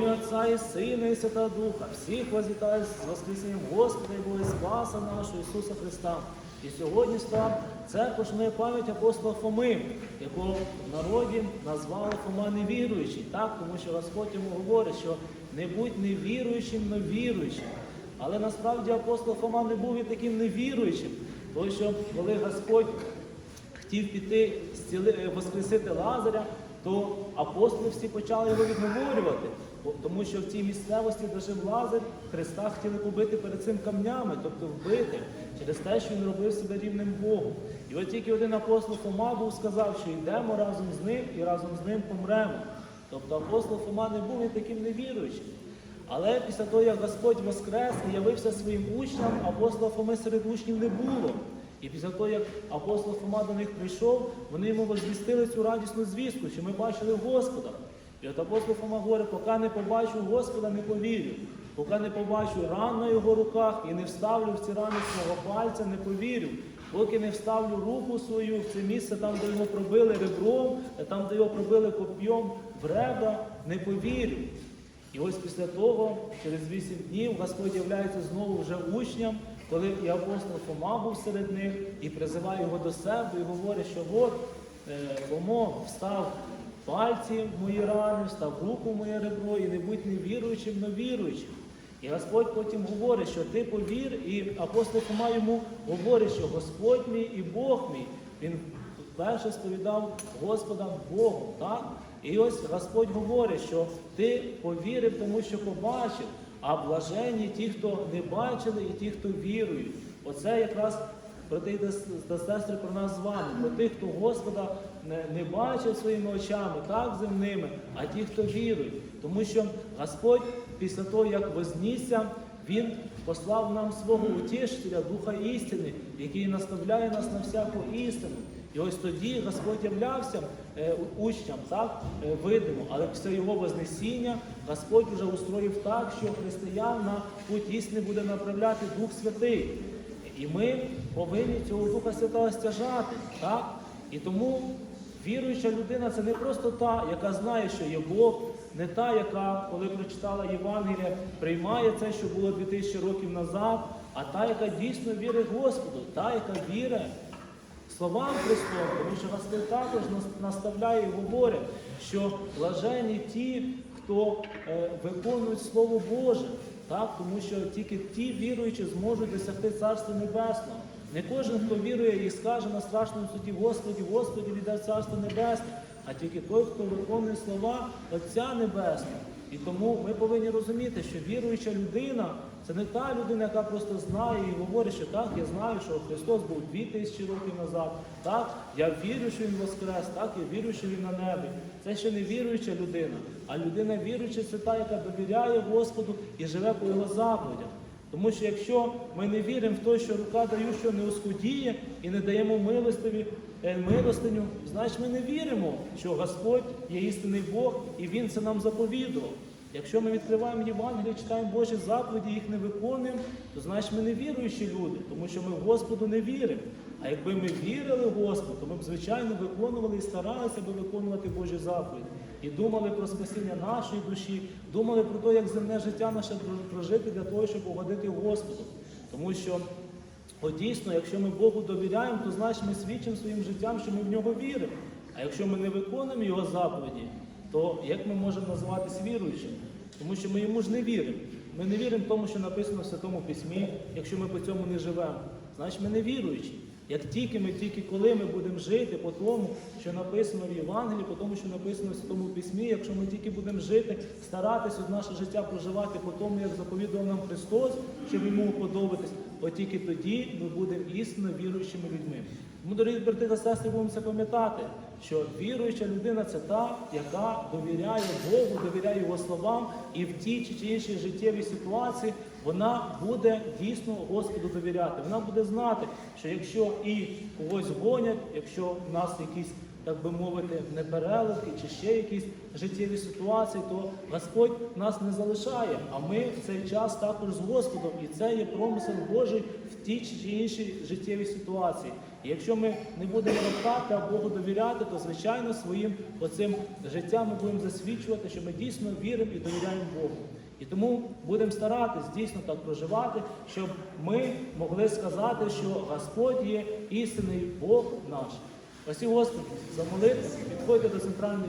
ім'я Отця і Сина, і Свята Духа, всіх вас вітаю з Воскресінням Господа і Бога Спаса нашого Ісуса Христа. І сьогодні став церква шанує пам'ять апостола Фоми, якого в народі назвали Фома невіруючий. Так, тому що Господь йому говорить, що не будь невіруючим, но віруючим. Але насправді апостол Фома не був і таким невіруючим, тому що коли Господь хотів піти е, воскресити Лазаря, то апостоли всі почали його відговорювати. Тому що в цій місцевості, де жив Лазар, Христа хотіли побити перед цим камнями, тобто вбити, через те, що він робив себе рівним Богу. І от тільки один апостол Фома був сказав, що йдемо разом з ним і разом з ним помремо. Тобто апостол Фома не був і таким невіруючим. Але після того, як Господь воскрес і явився своїм учням, апостола Фоми серед учнів не було. І після того, як апостол Фома до них прийшов, вони йому возвістили цю радісну звістку, що ми бачили Господа. І от апостол Фома говорить, поки не побачу Господа, не повірю. Поки не побачу ран на його руках і не вставлю в ці рани свого пальця, не повірю. Поки не вставлю руку свою в це місце, там, де його пробили ребром, там, де його пробили коп'єм в ребра, не повірю. І ось після того, через вісім днів, Господь являється знову вже учням, коли і апостол Фома був серед них, і призиває його до себе, і говорить, що от е, Фомо встав пальці в мої рани, встав руку в моє ребро, і не будь не віруючим, но віруючим. І Господь потім говорить, що ти повір, і апостол Фома йому говорить, що Господь мій і Бог мій. Він перше сповідав Господа Богу. Так? І ось Господь говорить, що ти повірив, тому що побачив, а блаженні ті, хто не бачили, і ті, хто вірують. Оце якраз брати та сестри про нас з вами, про тих, хто Господа не бачив своїми очами, так земними, а ті, хто вірують. Тому що Господь після того, як вознісся, Він послав нам свого утішителя, Духа істини, який наставляє нас на всяку істину. І ось тоді Господь являвся е, учням, так, е, видимо, але після його вознесіння Господь вже устроїв так, що християн на путь істини буде направляти Дух Святий. І ми повинні цього Духа Святого стяжати. Так? І тому віруюча людина це не просто та, яка знає, що є Бог, не та, яка, коли прочитала Євангелія, приймає це, що було 2000 років назад, а та, яка дійсно вірить Господу, та, яка вірить словам Христом, тому що Господь також наставляє і говорить, що блажені ті, хто е, виконують Слово Боже, так? тому що тільки ті віруючі зможуть досягти Царства Небесного. Не кожен, хто вірує і скаже на страшному суді Господі, Господі віддав Царство Небесне, а тільки той, хто виконує слова Отця Небесного. І тому ми повинні розуміти, що віруюча людина це не та людина, яка просто знає і говорить, що так, я знаю, що Христос був 2000 років назад. Так, я вірю, що Він воскрес, так, я вірю, що Він на небі. Це ще не віруюча людина. А людина віруюча це та, яка довіряє Господу і живе по його заповідях. Тому що якщо ми не віримо в те, що рука даючого не оскудіє і не даємо милостиві, е, милостиню, значить ми не віримо, що Господь є істинний Бог і Він це нам заповідував. Якщо ми відкриваємо Євангеліє, читаємо Божі заповіді, їх не виконуємо, то значить ми не віруючі люди, тому що ми Господу не віримо. А якби ми вірили в Господу, то ми б, звичайно, виконували і старалися би виконувати Божі заповіді. І думали про спасіння нашої душі, думали про те, як земне життя наше прожити для того, щоб угодити Господу. Тому що От дійсно, якщо ми Богу довіряємо, то значить ми свідчимо своїм життям, що ми в нього віримо. А якщо ми не виконуємо його заповіді, то як ми можемо називатись віруючим? Тому що ми йому ж не віримо. Ми не віримо тому, що написано в Святому Письмі, якщо ми по цьому не живемо. Значить, ми не віруючі. Як тільки ми, тільки коли ми будемо жити по тому, що написано в Євангелії, по тому, що написано в Святому Письмі, якщо ми тільки будемо жити, старатися наше життя проживати по тому, як заповідував нам Христос, щоб йому уподобатись, от тільки тоді ми будемо істинно віруючими людьми. Тому, дорогі брати та сестри, будемо це пам'ятати, що віруюча людина це та, яка довіряє Богу, довіряє Його словам, і в тій чи іншій життєвій ситуації вона буде дійсно Господу довіряти. Вона буде знати, що якщо і когось гонять, якщо в нас якісь так би мовити, непереливки чи ще якісь життєві ситуації, то Господь нас не залишає, а ми в цей час також з Господом, і це є промисел Божий в тій чи іншій життєвій ситуації. І якщо ми не будемо роптати, а Богу довіряти, то звичайно своїм оцим життям ми будемо засвідчувати, що ми дійсно віримо і довіряємо Богу. І тому будемо старатись дійсно так проживати, щоб ми могли сказати, що Господь є істинний Бог наш. Ось Господи, за молитву підходьте до центральної